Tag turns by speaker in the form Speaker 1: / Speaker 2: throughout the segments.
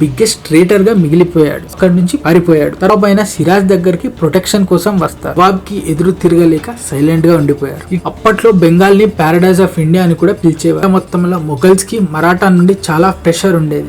Speaker 1: Biggest ట్రేటర్గా మిగిలిపోయాడు. అక్కడి నుంచి పారిపోయాడు. తర్వాత ఆయన సిరాజ్ దగ్గరికి ప్రొటెక్షన్ కోసం వస్తారు నవాబ్కి ఎదురు తిరగలేక సైలెంట్గా ఉండిపోయారు అప్పట్లో బెంగాల్ని పారాడైజ్ ఆఫ్ ఇండియా అని కూడా పిలిచేవారు. మొత్తంలో మొఘల్స్కి మరాఠా నుండి చాలా ప్రెషర్ ఉండేది.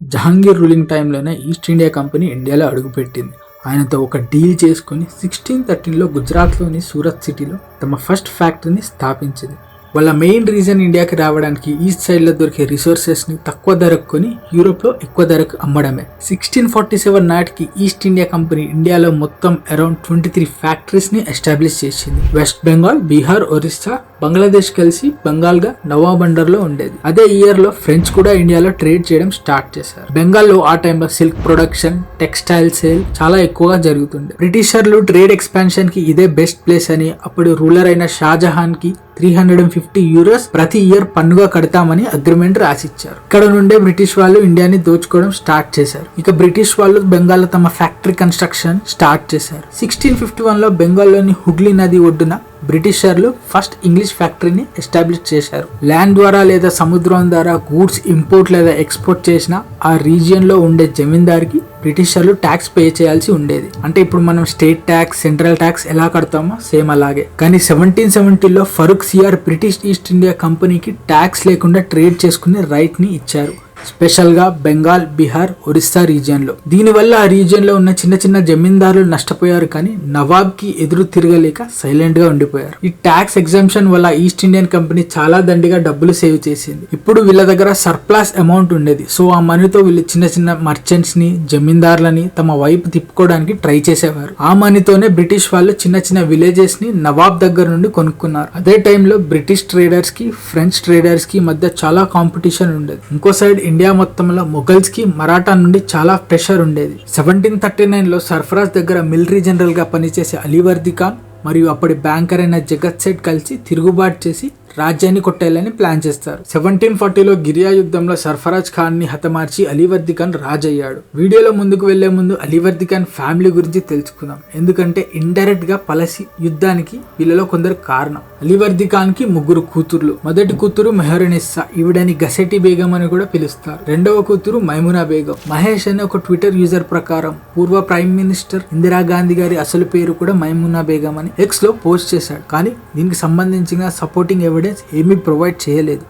Speaker 1: జహాంగీర్ రూలింగ్ టైంలోనే ఈస్ట్ ఇండియా కంపెనీ ఇండియాలో అడుగుపెట్టింది. ఆయనతో ఒక డీల్ చేసుకుని సిక్స్టీన్ థర్టీన్లో గుజరాత్లోని సూరత్ సిటీలో తమ ఫస్ట్ ఫ్యాక్టరీని స్థాపించింది. వాళ్ళ మెయిన్ రీజన్ ఇండియాకి రావడానికి ఈస్ట్ సైడ్లో దొరికే రిసోర్సెస్ని తక్కువ ధరకు కొని యూరోప్లో ఎక్కువ ధరకు అమ్మడమే. సిక్స్టీన్ ఫార్టీ సెవెన్ నాటికి ఈస్ట్ ఇండియా కంపెనీ ఇండియాలో మొత్తం అరౌండ్ ట్వంటీ త్రీ ఫ్యాక్టరీస్ని ఎస్టాబ్లిష్ చేసింది. వెస్ట్ బెంగాల్ బీహార్ ఒరిస్సా బంగ్లాదేశ్ కలిసి బెంగాల్గా నవాబండర్లో ఉండేది. అదే ఇయర్లో ఫ్రెంచ్ కూడా ఇండియాలో ట్రేడ్ చేయడం స్టార్ట్ చేశారు. బెంగాల్లో ఆ టైంలో సిల్క్ ప్రొడక్షన్ టెక్స్టైల్ సేల్ చాలా ఎక్కువగా జరుగుతుండే. బ్రిటిషర్లు ట్రేడ్ ఎక్స్పాన్షన్కి ఇదే బెస్ట్ ప్లేస్ అని అప్పుడు రూలర్ అయిన షాజహాన్కి three hundred and fifty euros ప్రతి ఇయర్ పన్నుగా కడతామని అగ్రిమెంట్ రాసిచ్చారు. ఇక్కడ నుండే బ్రిటిష్ వాళ్ళు ఇండియాని దోచుకోవడం స్టార్ట్ చేశారు. ఇక బ్రిటిష్ వాళ్ళు బెంగాల్లో తమ ఫ్యాక్టరీ కన్స్ట్రక్షన్ స్టార్ట్ చేశారు. సిక్స్టీన్ ఫిఫ్టీ వన్లో బెంగాల్లోని హుగ్లీ నది ఒడ్డున బ్రిటిషర్లు ఫస్ట్ ఇంగ్లీష్ ఫ్యాక్టరీని ఎస్టాబ్లిష్ చేశారు. ల్యాండ్ ద్వారా లేదా సముద్రం ద్వారా గూడ్స్ ఇంపోర్ట్ లేదా ఎక్స్పోర్ట్ చేసిన ఆ రీజియన్లో ఉండే జమీందారికి బ్రిటిషర్లు ట్యాక్స్ పే చేయాల్సి ఉండేది. అంటే ఇప్పుడు మనం స్టేట్ ట్యాక్స్ సెంట్రల్ ట్యాక్స్ ఎలా కడతామో సేమ్ అలాగే. కానీ సెవెంటీన్ సెవెంటీలో Farrukhsiyar British East India కంపెనీకి ట్యాక్స్ లేకుండా ట్రేడ్ చేసుకునే రైట్ని ఇచ్చారు. స్పెషల్గా బెంగాల్ బీహార్ ఒరిస్సా రీజియన్లో. దీనివల్ల ఆ రీజియన్లో ఉన్న చిన్న చిన్న జమీందారులు నష్టపోయారు కానీ నవాబ్కి ఎదురు తిరగలేక సైలెంట్గా ఉండిపోయారు. ఈ ట్యాక్స్ ఎగ్జామ్షన్ వల్ల ఈస్ట్ ఇండియన్ కంపెనీ చాలా దండిగా డబ్బులు సేవ్ చేసింది. ఇప్పుడు వీళ్ళ దగ్గర సర్ప్లాస్ అమౌంట్ ఉండేది. సో ఆ మనీతో వీళ్ళు చిన్న చిన్న మర్చెంట్స్ని జమీందారులని తమ వైపు తిప్పుకోవడానికి ట్రై చేసేవారు. ఆ మనీతోనే బ్రిటిష్ వాళ్ళు చిన్న చిన్న విలేజెస్ని నవాబ్ దగ్గర నుండి కొనుక్కున్నారు. అదే టైంలో బ్రిటిష్ ట్రేడర్స్కి ఫ్రెంచ్ ట్రేడర్స్కి మధ్య చాలా కాంపిటీషన్ ఉండేది. ఇంకో సైడ్ ఇండియా మొత్తంలో మొఘల్స్కి మరాఠా నుండి చాలా ప్రెషర్ ఉండేది. సెవెంటీన్ థర్టీ నైన్లో సర్ఫరాజ్ దగ్గర మిలిటరీ జనరల్గా పనిచేసే అలీవర్ది ఖాన్ మరియు అప్పటి బ్యాంకర్ అయిన జగత్ సెట్ కలిసి తిరుగుబాటు చేసి రాజ్యాన్ని కొట్టేయాలని ప్లాన్ చేస్తారు. సెవెంటీన్ ఫార్టీలో గిరియా యుద్ధంలో సర్ఫరాజ్ ఖాన్ని హతమార్చి అలీవర్ది ఖాన్ రాజ్ అయ్యాడు వీడియోలో ముందుకు వెళ్ళే ముందు అలీవర్ది ఖాన్ ఫ్యామిలీ గురించి తెలుసుకుందాం. ఎందుకంటే ఇండైరెక్ట్గా పలసి యుద్ధానికి వీళ్ళలో కొందరు కారణం. అలీవర్ది ఖాన్కి ముగ్గురు కూతుర్లు. మొదటి కూతురు మెహరునిస్సా. ఈవిడని గసెటి బేగం అని కూడా పిలుస్తారు. రెండవ కూతురు మైమునా బేగం. మహేష్ అనే ఒక ట్విట్టర్ యూజర్ ప్రకారం పూర్వ ప్రైమ్ మినిస్టర్ ఇందిరాగాంధీ గారి అసలు పేరు కూడా మైమునా బేగం అని ఎక్స్లో పోస్ట్ చేశాడు. కానీ దీనికి సంబంధించిన సపోర్టింగ్ ఎవిడెన్స్ ఏమీ ప్రొవైడ్ చేయలేదు.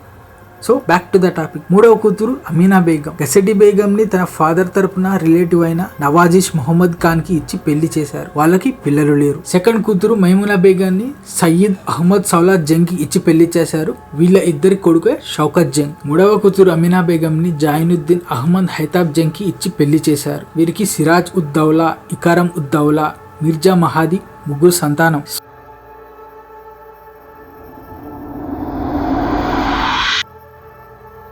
Speaker 1: So back to the topic మూడవ కూతురు అమీనా బేగం. గసెటి బేగం ని తన ఫాదర్ తరపున రిలేటివ్ అయిన నవాజిష్ మొహమ్మద్ ఖాన్కి ఇచ్చి పెళ్ళి చేశారు. వాళ్ళకి పిల్లలు లేరు. సెకండ్ కూతురు మైమునా బేగం ని సయ్యద్ అహ్మద్ సౌలాద్ జంగ్కి ఇచ్చి పెళ్ళి చేశారు. వీళ్ళ ఇద్దరి కొడుకే షౌకత్ జంగ్. మూడవ కూతురు అమీనా బేగం ని జాయినుద్దీన్ అహ్మద్ హైతాబ్ జంగ్కి ఇచ్చి పెళ్ళి చేశారు. వీరికి సిరాజ్ ఉద్దౌలా ఇకారం ఉద్దౌలా మిర్జా మహాది ముగ్గురు సంతానం.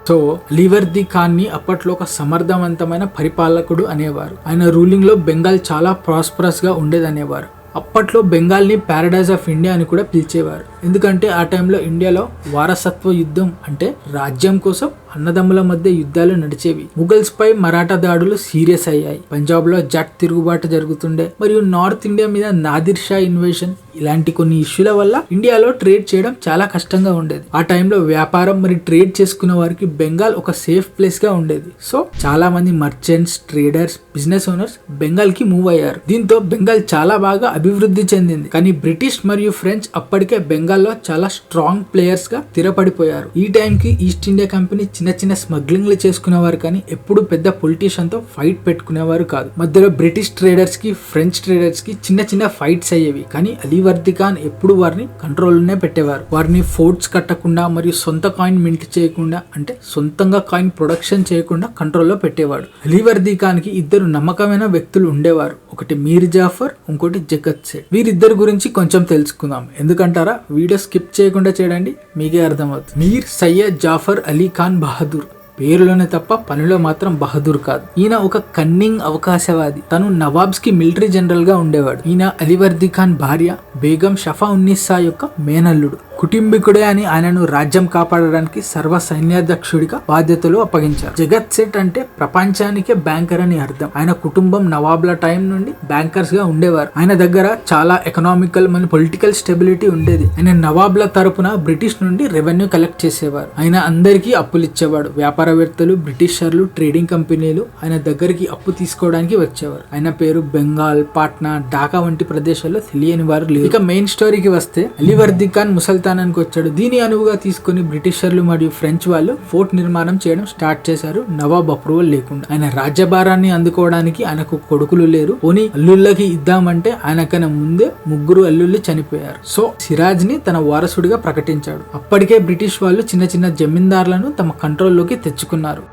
Speaker 1: సో లీవర్ ది ని అప్పట్లో ఒక సమర్థవంతమైన పరిపాలకుడు అనేవారు. ఆయన రూలింగ్లో బెంగాల్ చాలా ప్రాస్పరస్గా ఉండేదనేవారు. అప్పట్లో బెంగాల్ని ప్యారడైజ్ ఆఫ్ ఇండియా అని కూడా పిలిచేవారు. ఎందుకంటే ఆ టైంలో ఇండియాలో వారసత్వ యుద్ధం అంటే రాజ్యం కోసం అన్నదమ్ముల మధ్య యుద్ధాలు నడిచేవి. ముగల్స్ పై మరాఠా దాడులు సీరియస్ అయ్యాయి. పంజాబ్లో జట్ తిరుగుబాటు జరుగుతుండే. మరియు నార్త్ ఇండియా మీద నాదిర్ షా ఇన్వేషన్ ఇలాంటి కొన్ని ఇష్యూల వల్ల ఇండియాలో ట్రేడ్ చేయడం చాలా కష్టంగా ఉండేది. ఆ టైంలో వ్యాపారం మరి ట్రేడ్ చేసుకునే వారికి బెంగాల్ ఒక సేఫ్ ప్లేస్గా ఉండేది. సో చాలా మంది మర్చెంట్స్ ట్రేడర్స్ బిజినెస్ ఓనర్స్ బెంగాల్కి మూవ్ అయ్యారు. దీంతో బెంగాల్ చాలా బాగా అభివృద్ధి చెందింది. కానీ బ్రిటిష్ మరియు ఫ్రెంచ్ అప్పటికే బెంగాల్ రంగాల్లో చాలా స్ట్రాంగ్ ప్లేయర్స్గా స్థిరపడిపోయారు. ఈ టైంకి ఈస్ట్ ఇండియా కంపెనీ చిన్న చిన్న స్మగ్లింగ్లు చేసుకునేవారు కానీ ఎప్పుడు పెద్ద పొలిటీషియన్తో ఫైట్ పెట్టుకునేవారు కాదు. మధ్యలో బ్రిటిష్ ట్రేడర్స్కి ఫ్రెంచ్ ట్రేడర్స్కి చిన్న చిన్న ఫైట్స్ అయ్యేవి కానీ అలీవర్ది ఖాన్ ఎప్పుడు వారిని కంట్రోల్లోనే పెట్టేవారు. వారిని ఫోర్ట్స్ కట్టకుండా మరియు సొంత కాయిన్ మింట్ చేయకుండా అంటే సొంతంగా కాయిన్ ప్రొడక్షన్ చేయకుండా కంట్రోల్లో పెట్టేవాడు. అలీవర్ది ఖాన్కి ఇద్దరు నమ్మకమైన వ్యక్తులు ఉండేవారు. ఒకటి మీర్ జాఫర్ ఇంకోటి జగత్ సేట్ వీరిద్దరి గురించి కొంచెం తెలుసుకుందాం. ఎందుకంటారా? వీడియో స్కిప్ చేయకుండా చేయండి మీకే అర్థమవుతుంది. మీర్ సయ్యద్ జాఫర్ అలీ ఖాన్ బహదూర్. పేరులోనే తప్ప పనిలో మాత్రం బహదూర్ కాదు. ఈయన ఒక కన్నింగ్ అవకాశవాది. తను నవాబ్స్కి మిలిటరీ జనరల్గా ఉండేవాడు. ఈయన అలీవర్ది ఖాన్ భార్య బేగం షఫా ఉన్నిస్సా యొక్క మేనల్లుడు. కుటుంబీకుడే అని ఆయనను రాజ్యం కాపాడడానికి సర్వ సైన్యాధ్యక్షుడిగా బాధ్యతలు అప్పగించారు. జగత్ సెట్ అంటే ప్రపంచానికే బ్యాంకర్ అని అర్థం. ఆయన కుటుంబం నవాబ్ల టైం నుండి బ్యాంకర్స్గా ఉండేవారు. ఆయన దగ్గర చాలా ఎకనామికల్ మరియు పొలిటికల్ స్టెబిలిటీ ఉండేది. ఆయన నవాబ్ల తరపున బ్రిటిష్ నుండి రెవెన్యూ కలెక్ట్ చేసేవారు. ఆయన అందరికీ అప్పులు ఇచ్చేవాడు. వ్యాపారవేత్తలు బ్రిటిషర్లు ట్రేడింగ్ కంపెనీలు ఆయన దగ్గరికి అప్పు తీసుకోవడానికి వచ్చేవారు. ఆయన పేరు బెంగాల్ పాట్నా ఢాకా వంటి ప్రదేశాల్లో తెలియని వారు లేరు. ఇక మెయిన్ స్టోరీకి వస్తే అలీవర్ది ఖాన్ ముసల్తాన్ ముసల్తానానికి వచ్చాడు. దీని అనువుగా తీసుకుని బ్రిటిషర్లు మరియు ఫ్రెంచ్ వాళ్ళు ఫోర్ట్ నిర్మాణం చేయడం స్టార్ట్ చేశారు. నవాబ్ అప్రూవల్ లేకుండా. ఆయన రాజ్యభారాన్ని అందుకోవడానికి ఆయనకు కొడుకులు లేరు. పోనీ అల్లుళ్ళకి ఇద్దామంటే ఆయనకన్నా ముందే ముగ్గురు అల్లుళ్ళు చనిపోయారు. సో సిరాజ్ని తన వారసుడిగా ప్రకటించాడు. అప్పటికే బ్రిటిష్ వాళ్ళు చిన్న చిన్న జమీందారులను తమ కంట్రోల్లోకి తెచ్చుకున్నారు.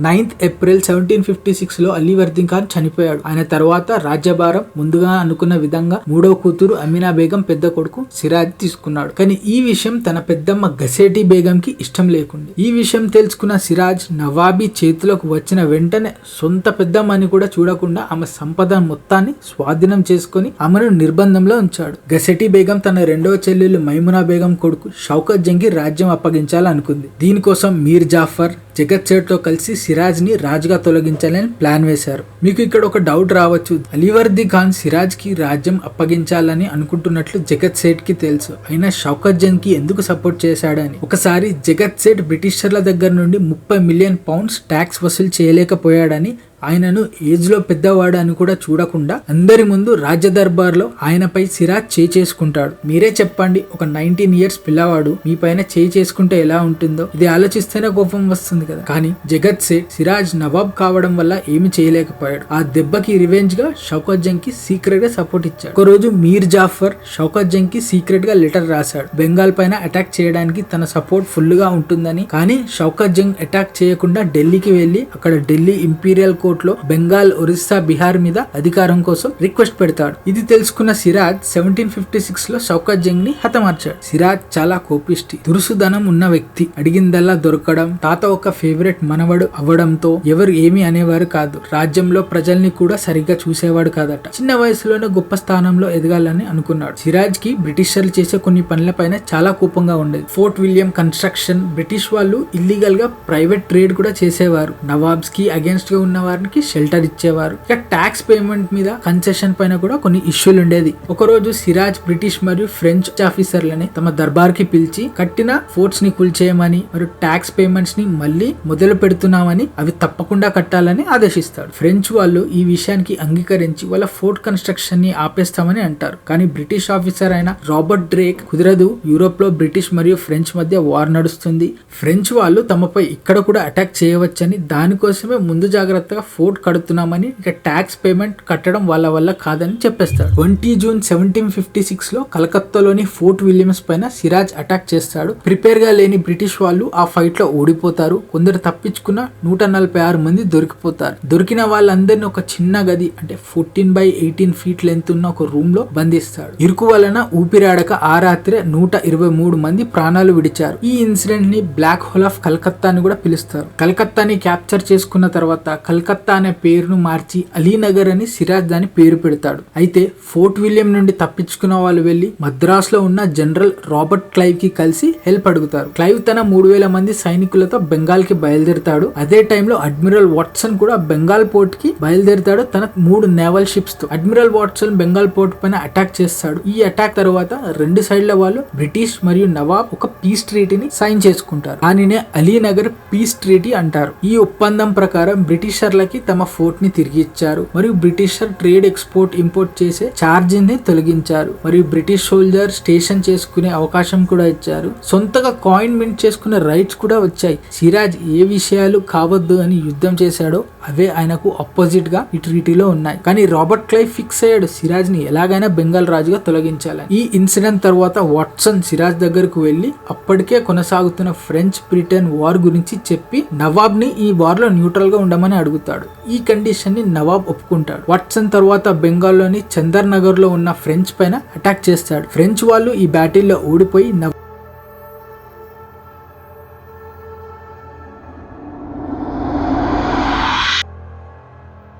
Speaker 1: నైన్త్ ఏప్రిల్ సెవెంటీన్ ఫిఫ్టీ సిక్స్లో అలీవర్దీన్ ఖాన్ చనిపోయాడు. ఆయన తర్వాత రాజ్యభారం ముందుగా అనుకున్న విధంగా మూడో కూతురు అమీనా బేగం పెద్ద కొడుకు సిరాజ్ తీసుకున్నాడు. కానీ ఈ విషయం తన పెద్దమ్మ గసేటి బేగం కి ఇష్టం లేకుండా. ఈ విషయం తెలుసుకున్న సిరాజ్ నవాబీ చేతులకు వచ్చిన వెంటనే సొంత పెద్దమ్మని కూడా చూడకుండా ఆమె సంపద మొత్తాన్ని స్వాధీనం చేసుకుని ఆమెను నిర్బంధంలో ఉంచాడు. గసెటి బేగం తన రెండవ చెల్లెలు మైమునా బేగం కొడుకు షౌకత్ జంగి రాజ్యం అప్పగించాలనుకుంది. దీనికోసం మీర్ జాఫర్ జగత్ సేట్తో కలిసి సిరాజ్ని రాజుగా తొలగించాలని ప్లాన్ వేశారు. మీకు ఇక్కడ ఒక డౌట్ రావచ్చు. అలీవర్ది ఖాన్ సిరాజ్కి రాజ్యం అప్పగించాలని అనుకుంటున్నట్లు జగత్ సేట్కి తెలుసు. అయినా షౌకత్ జంగ్ ఎందుకు సపోర్ట్ చేశాడని. ఒకసారి జగత్ సేట్ బ్రిటిషర్ల దగ్గర నుండి ముప్పై మిలియన్ పౌండ్స్ ట్యాక్స్ వసూలు చేయలేకపోయాడని ఆయనను ఏజ్లో పెద్దవాడు అని కూడా చూడకుండా అందరి ముందు రాజ్య దర్బార్లో ఆయనపై సిరాజ్ చేయి చేసుకుంటాడు. మీరే చెప్పండి ఒక నైన్టీన్ ఇయర్స్ పిల్లవాడు మీ పైన చేయి చేసుకుంటే ఎలా ఉంటుందో? ఇది ఆలోచిస్తేనే కోపం వస్తుంది కదా. కానీ జగత్ సేట్ సిరాజ్ నవాబ్ కావడం వల్ల ఏమి చేయలేకపోయాడు. ఆ దెబ్బకి రివెంజ్గా షౌకత్ జంగ్కి సీక్రెట్గా సపోర్ట్ ఇచ్చాడు. ఒక రోజు మీర్ జాఫర్ షౌకత్ జంగ్కి సీక్రెట్గా లెటర్ రాశాడు. బెంగాల్ పైన అటాక్ చేయడానికి తన సపోర్ట్ ఫుల్గా ఉంటుందని కానీ షౌకత్ జంగ్ అటాక్ చేయకుండా ఢిల్లీకి వెళ్ళి అక్కడ ఢిల్లీ ఇంపీరియల్ కోర్ట్ లో బెంగాల్ ఒరిస్సా బీహార్ మీద అధికారం కోసం రిక్వెస్ట్ పెడతాడు. ఇది తెలుసుకున్న సిరాజ్ సెవెంటీన్ ఫిఫ్టీ సిక్స్లో షౌకత్ జంగ్ని హతమార్చాడు. సిరాజ్ చాలా కోపిష్టి దురుసుదనం ఉన్న వ్యక్తి. అడిగిందల్లా దొరకడం తాత ఒక ఫేవరెట్ మనవడు అవ్వడంతో ఎవరు ఏమి అనేవారు కాదు. రాజ్యంలో ప్రజల్ని కూడా సరిగ్గా చూసేవాడు కాదట. చిన్న వయసులోనే గొప్ప స్థానంలో ఎదగాలని అనుకున్నాడు. సిరాజ్కి బ్రిటిషర్లు చేసే కొన్ని పనులపైన చాలా కోపంగా ఉండేది. ఫోర్ట్ విలియం కన్స్ట్రక్షన్ బ్రిటిష్ వాళ్ళు ఇల్లీగల్గా ప్రైవేట్ ట్రేడ్ కూడా చేసేవారు. నవాబ్స్కి అగేన్స్ట్గా ఉన్న వారికి షెల్టర్ ఇచ్చేవారు. ఇక ట్యాక్స్ పేమెంట్ మీద కన్సెషన్ పైన కూడా కొన్ని ఇష్యూలు ఉండేది. ఒకరోజు సిరాజ్ బ్రిటిష్ మరియు ఫ్రెంచ్ ఆఫీసర్లని తమ దర్బార్కి పిలిచి కట్టిన ఫోర్ట్స్ని కూల్చేయమని మరియు ట్యాక్స్ పేమెంట్స్ని మళ్ళీ మొదలు పెడుతున్నామని అవి తప్పకుండా కట్టాలని ఆదేశిస్తాడు ఫ్రెంచ్ వాళ్ళు ఈ విషయానికి అంగీకరించి వాళ్ళ ఫోర్ట్ కన్స్ట్రక్షన్ని ఆపేస్తామని అంటారు. కానీ బ్రిటిష్ ఆఫీసర్ అయిన రాబర్ట్ డ్రేక్ కుదరదు యూరోప్లో బ్రిటిష్ మరియు ఫ్రెంచ్ మధ్య వార్ నడుస్తుంది. ఫ్రెంచ్ వాళ్ళు తమపై ఇక్కడ కూడా అటాక్ చేయవచ్చని దానికోసమే ముందు జాగ్రత్తగా ఫోర్ట్ కడుతున్నామని ఇక ట్యాక్స్ పేమెంట్ కట్టడం వాళ్ళ వల్ల కాదని చెప్పేస్తాడు. ట్వంటీ జూన్ సెవెంటీన్ ఫిఫ్టీ సిక్స్లో కలకత్తాలోని ఫోర్ట్ విలియమ్స్ పైన సిరాజ్ అటాక్ చేస్తాడు. ప్రిపేర్గా లేని బ్రిటిష్ వాళ్ళు ఆ ఫైట్లో ఓడిపోతారు. కొందరు తప్పించుకున్న నూట నలభై ఆరు మంది దొరికిపోతారు. దొరికిన వాళ్ళందరినీ ఒక చిన్న గది అంటే fourteen by eighteen feet length ఉన్న ఒక రూమ్లో బంధిస్తాడు. ఇరుకు వలన ఊపిరాడక ఆ రాత్రి నూట ఇరవై మూడు మంది ప్రాణాలు విడిచారు. ఈ ఇన్సిడెంట్ని బ్లాక్ హోల్ ఆఫ్ కలకత్తా అని కూడా పిలుస్తారు. కలకత్తాని క్యాప్చర్ చేసుకున్న తర్వాత కలకత్తా అనే పేరును మార్చి అలీనగర్ అని సిరాజ్ దాని పేరు పెడతాడు. అయితే ఫోర్ట్ విలియం నుండి తప్పించుకున్న వాళ్ళు వెళ్ళి మద్రాస్లో ఉన్న జనరల్ రాబర్ట్ క్లైవ్కి కలిసి హెల్ప్ అడుగుతారు. క్లైవ్ తన మూడు వేల మంది సైనికులతో బెంగాల్కి బయలుదేరుతాడు. అదే టైంలో అడ్మిరల్ వాట్సన్ కూడా బెంగాల్ పోర్ట్కి బయలుదేరుతాడు తన మూడు నేవల్ షిప్స్తో అడ్మిరల్ వాట్సన్ బెంగాల్ పోర్ట్ పైన అటాక్ చేస్తాడు. ఈ అటాక్ తర్వాత రెండు సైడ్ల వాళ్ళు బ్రిటిష్ మరియు నవాబ్ ఒక పీస్ ట్రీటీని సైన్ చేసుకుంటారు. దానినే అలీనగర్ పీస్ ట్రీటీ అంటారు. ఈ ఒప్పందం ప్రకారం బ్రిటిషర్లకి తమ ఫోర్ట్ని తిరిగి ఇచ్చారు. మరియు బ్రిటిషర్ ట్రేడ్ ఎక్స్పోర్ట్ ఇంపోర్ట్ చేసే ఛార్జ్ని తొలగించారు. మరియు బ్రిటిష్ సోల్జర్ స్టేషన్ చేసుకునే అవకాశం కూడా ఇచ్చారు. సొంతగా కాయిన్ మింట్ చేసుకునే రైట్స్ కూడా వచ్చాయి. సిరాజ్ ఏ విషయాలు కావద్దు అని యుద్ధం చేశాడో అవే ఆయనకు అపోజిట్గా ఈ ట్రీటీలో ఉన్నాయి. కానీ రాబర్ట్ క్లైవ్ ఫిక్స్ అయ్యాడు సిరాజ్ని ఎలాగైనా బెంగాల్ రాజుగా తొలగించాలని. ఈ ఇన్సిడెంట్ తర్వాత వాట్సన్ సిరాజ్ దగ్గరకు వెళ్ళి అప్పటికే కొనసాగుతున్న ఫ్రెంచ్ బ్రిటన్ వార్ గురించి చెప్పి నవాబ్ని ఈ వార్లో న్యూట్రల్గా ఉండమని అడుగుతాడు. ఈ కండిషన్ని నవాబ్ ఒప్పుకుంటాడు. వాట్సన్ తర్వాత బెంగాల్లోని చందర్ నగర్లో ఉన్న ఫ్రెంచ్ పైన అటాక్ చేస్తాడు. ఫ్రెంచ్ వాళ్ళు ఈ బ్యాటిల్లో ఓడిపోయి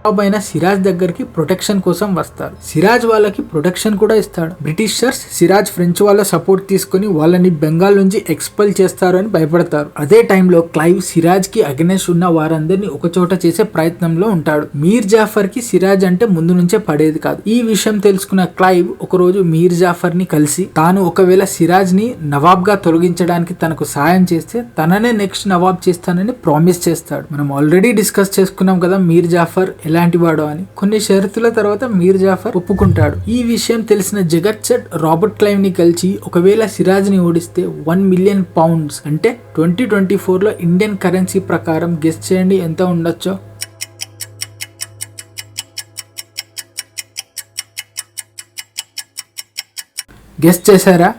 Speaker 1: అయిన సిరాజ్ దగ్గరికి ప్రొటెక్షన్ కోసం వస్తారు. సిరాజ్ వాళ్ళకి ప్రొటెక్షన్ కూడా ఇస్తాడు. బ్రిటిషర్స్ సిరాజ్ ఫ్రెంచ్ వాళ్ళ సపోర్ట్ తీసుకుని వాళ్ళని బెంగాల్ నుంచి ఎక్స్పెల్ చేస్తారు అని భయపడతారు. అదే టైంలో క్లైవ్ సిరాజ్కి అగెనెస్ట్ ఉన్న వారందరినీ ఒకచోట చేసే ప్రయత్నంలో ఉంటాడు. మీర్ జాఫర్కి సిరాజ్ అంటే ముందు నుంచే పడేది కాదు. ఈ విషయం తెలుసుకున్న క్లైవ్ ఒకరోజు మీర్ జాఫర్ని కలిసి తాను ఒకవేళ సిరాజ్ని నవాబ్గా తొలగించడానికి తనకు సాయం చేస్తే తననే నెక్స్ట్ నవాబ్ చేస్తానని ప్రామిస్ చేస్తాడు. మనం ఆల్రెడీ డిస్కస్ చేసుకున్నాం కదా మీర్ జాఫర్ ఎలాంటి వాడో అని. కొన్ని షరతుల తర్వాత మీర్ జాఫర్ ఒప్పుకుంటాడు. ఈ విషయం తెలిసిన జగత్ చట్ రాబర్ట్ క్లైవ్ని కలిసి ఒకవేళ సిరాజ్ని ఓడిస్తే వన్ మిలియన్ పౌండ్స్ అంటే ట్వంటీ ట్వంటీ ఫోర్లో ఇండియన్ కరెన్సీ ప్రకారం గెస్ట్ చేయండి. ఎంత ఉండొచ్చో? గెస్ట్ చేశారా?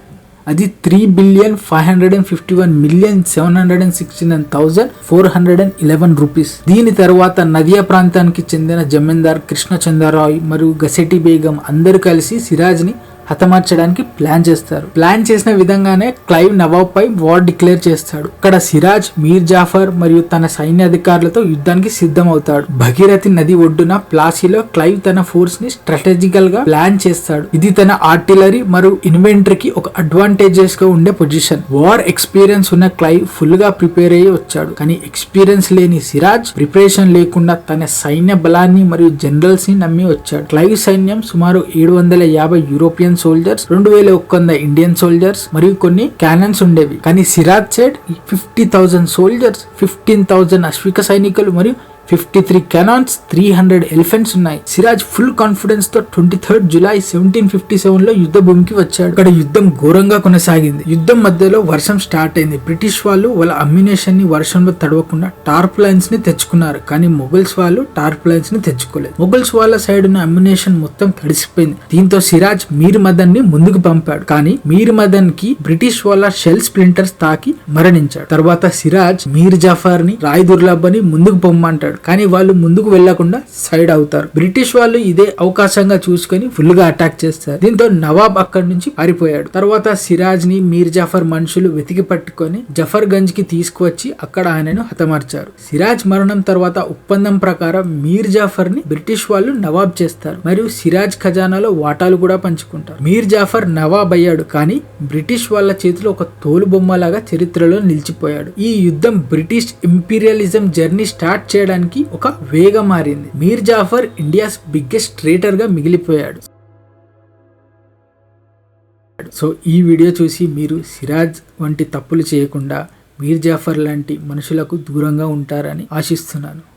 Speaker 1: అది three billion five hundred and fifty one million seven hundred and sixty nine thousand four hundred and eleven rupees దీని తర్వాత నదియా ప్రాంతానికి చెందిన జమీందార్ కృష్ణచంద్రరాయ్ మరియు గసెటి బేగం అందరూ కలిసి సిరాజ్ని హతమార్చడానికి ప్లాన్ చేస్తారు. ప్లాన్ చేసిన విధంగానే క్లైవ్ నవాబ్ పై వార్ డిక్లేర్ చేస్తాడు. ఇక్కడ సిరాజ్ మీర్ జాఫర్ మరియు తన సైన్య అధికారులతో యుద్ధానికి సిద్ధమవుతాడు. భగీరథి నది ఒడ్డున ప్లాసీలో క్లైవ్ తన ఫోర్స్ని స్ట్రాటజికల్గా ప్లాన్ చేస్తాడు. ఇది తన ఆర్టిలరీ మరియు ఇన్వెంటరీకి ఒక అడ్వాంటేజెస్గా ఉండే పొజిషన్ వార్ ఎక్స్పీరియన్స్ ఉన్న క్లైవ్ ఫుల్గా ప్రిపేర్ అయ్యి వచ్చాడు. కానీ ఎక్స్పీరియన్స్ లేని సిరాజ్ ప్రిపరేషన్ లేకుండా తన సైన్య బలాన్ని మరియు జనరల్స్ని నమ్మి వచ్చాడు. క్లైవ్ సైన్యం సుమారు ఏడు వందల యాభై యూరోపియన్ సోల్జర్స్ రెండు వేల ఒక్క వంద ఇండియన్ సోల్జర్స్ మరియు కొన్ని క్యానన్స్ ఉండేవి. కానీ Siraj side fifty thousand soldiers fifteen thousand అశ్విక సైనికులు మరియు fifty three cannons three hundred elephants ఉన్నాయి. Siraj full కాన్ఫిడెన్స్తో twenty third July seventeen fifty సెవెన్లో యుద్ధ భూమికి వచ్చాడు. ఇక్కడ యుద్ధం ఘోరంగా కొనసాగింది. యుద్ధం మధ్యలో వర్షం స్టార్ట్ అయింది. బ్రిటిష్ వాళ్ళు వాళ్ళ అమ్యునేషన్ని వర్షంలో తడవకుండా టార్ప్ లైన్స్ని తెచ్చుకున్నారు. కానీ మొఘల్స్ వాళ్ళు టార్ప్ లైన్స్ని తెచ్చుకోలేదు. మొఘల్స్ వాళ్ళ సైడ్ ఉన్న అమ్యునేషన్ మొత్తం తడిసిపోయింది. దీంతో సిరాజ్ మీర్ మదన్ని ముందుకు పంపాడు. కానీ మీర్ మదన్కి బ్రిటిష్ వాళ్ళ షెల్ స్ప్లింటర్స్ తాకి మరణించాడు. తర్వాత సిరాజ్ మీర్ జాఫర్ని రాయ్ దుర్లభ్ అని ముందుకు పొమ్మంటాడు. కానీ వాళ్ళు ముందుకు వెళ్ళకుండా సైడ్ అవుతారు. బ్రిటిష్ వాళ్ళు ఇదే అవకాశంగా చూసుకొని ఫుల్గా అటాక్ చేస్తారు. దీంతో నవాబ్ అక్కడి నుంచి పారిపోయాడు. తర్వాత సిరాజ్ని మీర్ జాఫర్ మనుషులు వెతికి పట్టుకొని జఫర్ గంజ్కి తీసుకువచ్చి అక్కడ ఆయనను హతమార్చారు. సిరాజ్ మరణం తర్వాత ఒప్పందం ప్రకారం మీర్ జాఫర్ని బ్రిటిష్ వాళ్ళు నవాబ్ చేస్తారు. మరియు సిరాజ్ ఖజానాలో వాటాలు కూడా పంచుకుంటారు. మీర్ జాఫర్ నవాబ్ అయ్యాడు కానీ బ్రిటిష్ వాళ్ళ చేతిలో ఒక తోలు బొమ్మలాగా చరిత్రలో నిలిచిపోయాడు. ఈ యుద్ధం బ్రిటిష్ ఇంపీరియలిజం జర్నీ స్టార్ట్ చేయడానికి ఒక వేగం మారింది. మీర్ జాఫర్ ఇండియాస్ బిగ్గెస్ట్ ట్రేటర్గా మిగిలిపోయాడు. సో ఈ వీడియో చూసి మీరు సిరాజ్ వంటి తప్పులు చేయకుండా మీర్ జాఫర్ లాంటి మనుషులకు దూరంగా ఉంటారని ఆశిస్తున్నాను.